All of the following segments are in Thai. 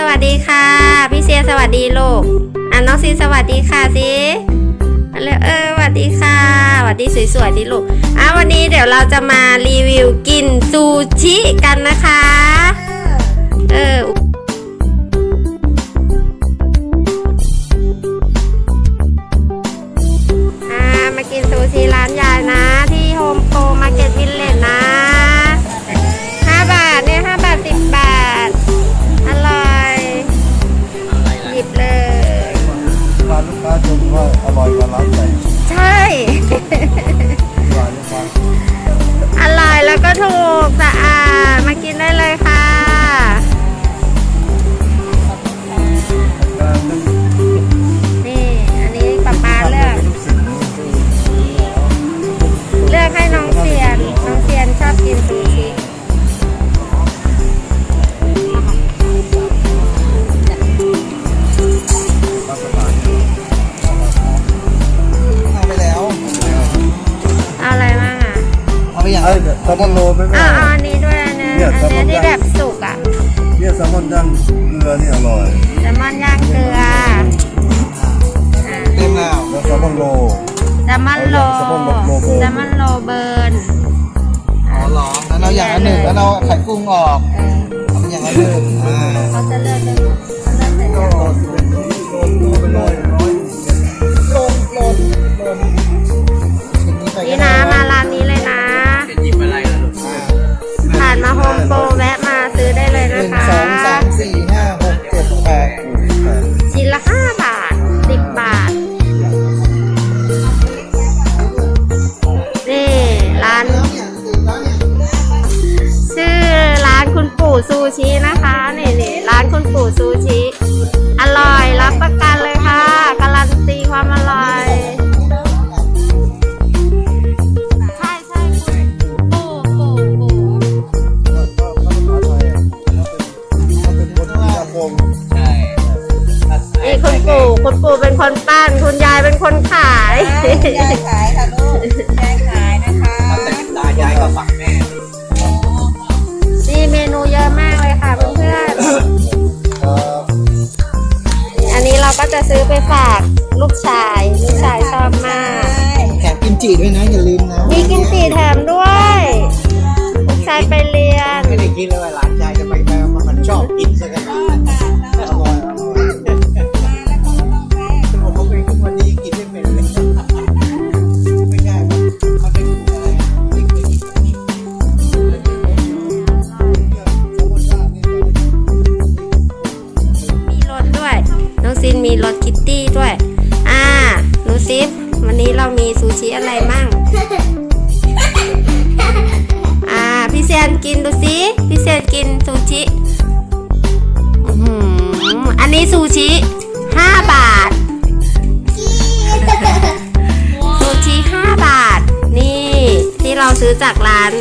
สวัสดีค่ะ พี่เซียสวัสดีลูกอะน้องซีสวัสดีค่ะสิเอาเร็วเออสวัสดีค่ะสวัสดีสวยๆดิลูกอะวันนี้เดี๋ยวเราจะมารีวิวกินซูชิกันนะคะ เออ มว่าอร่อยกว่าร้านใหญ่ใช่ร้านลูกค้าอร่อยแล้วก็ถูกสะอาดมากินได้เลยค่ะ อาไปอย่างไอ้เนี่ยแซลมอนโรลไม่เอาแม่เอาอันนี้ด้วยอันนึงเนี่ยอันแซลมนี้อนที่ย่างแบบสุกอะเนี่ยแซลมอนย่างเกลือนี่อร่อยแซลมอนย่างเกลืออะเต็มแล้วแล้วแซลมอนโรลแซลมอนโลแซลมอนโลเบิร์นแซลมอนโลเบิร์นอ๋อเหรอแล้วเราอย่างละหนึ่งแล้วเราไข่กุ้งออกเออเอาไปอย่างละหนึ่งอ่าเขาจะเลือกเลยเขาเลือกใส่ก็สิบเอ็ด ยยายขายค่ะลูกยายขายนะคะแต่ตายายก็ฝักแม่นี่เมนูเยอะมากเลยค่ะเพื่อนครับๆอันนี้เราก็จะซื้อไปฝากลูกชายลูกชายชอบมาก แถมกิมจิด้วยนะอย่าลืมนะ มีกิมจิแถมด้วย ลูกชายไปเรียน ไม่ได้กินเลยว่าหลานย ชิอื้อหืออันนี้ซูชิ5บาท ซูชิ5บาท นี่ที่เราซื้อจากร้าน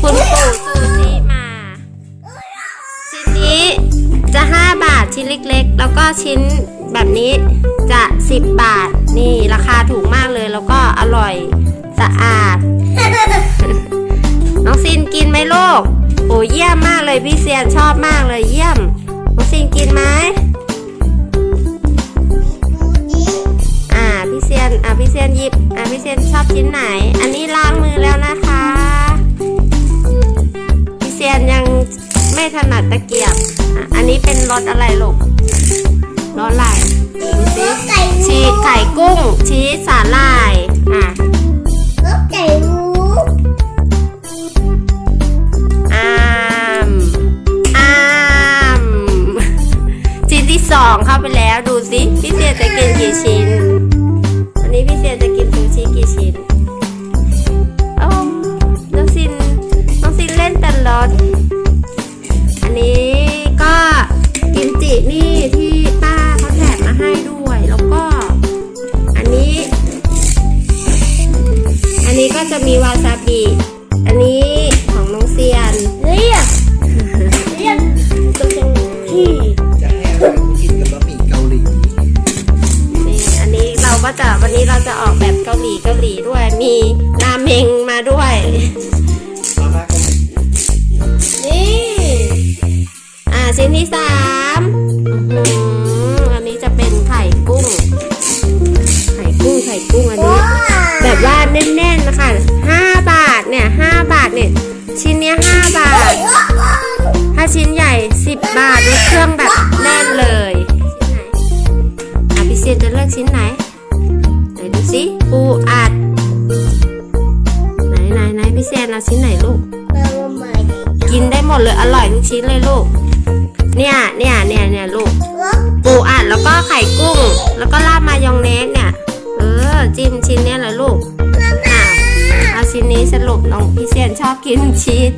คุณปู่ซูชิมาชิ้นนี้จะ5บาทชิ้นเล็กๆ แล้วก็ชิ้นแบบนี้จะ10บาท นี่ราคาถูกมากเลยแล้วก็อร่อยสะอาด น้องซินกินไหมลูก โอ้เยี่ยมมากเลยพี่เซียนชอบมากเลยเยี่ยมน้องซินกินไหมอ่าพี่เซียนอ่าพี่เซียนหยิบอ่าพี่เซียนชอบชิ้นไหน อันนี้ล้างมือแล้วนะคะ พี่เซียนยังไม่ถนัดตะเกียบอะอันนี้เป็นรสอะไรลูกรสอะไรดูสิชีสไข่กุ้งชีสสาหร่าย อันนี้จะเป็นไข่กุ้ง ไข่กุ้งไข่กุ้งอันนี้ แบบว่าแน่นๆนะคะห้าบาทเนี่ยห้าบาทเนี่ยชิ้นเนี้ยห้าบาท ถ้าชิ้นใหญ่สิบบาทด้วยเครื่องแบบแน่นเลยชิ้นไหนอภิเษกจะเลือกชิ้นไหนไหนดูสิปูอัด ไหนไหนไหนพิเศษเราชิ้นไหนลูก กินได้หมดเลยอร่อยทุกชิ้นเลยลูก เนี่ยเนี่ยเนี่ยเนี่ยลูกปูอัดแล้วก็ไข่กุ้ง แล้วก็ราดมายองเนสเนี่ย เออ จิ้มชิ้นเนี่ยเลยลูกอ่เอาชิ้นนี้สรุปน้องพี่เซียนชอบกินชีส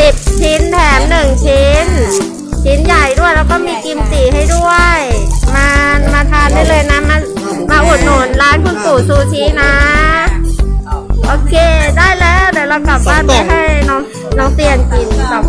สิบชิ้นแถมหนึ่งชิ้น ชิ้นใหญ่ด้วยแล้วก็มีกิมจิให้ด้วย มามาทานได้เลยนะ มามาอุดหนุนร้านคุณสู่ซูชินะ โอเคได้แล้ว เดี๋ยวเรากลับบ้านไปให้น้องน้องเตียนกินกับ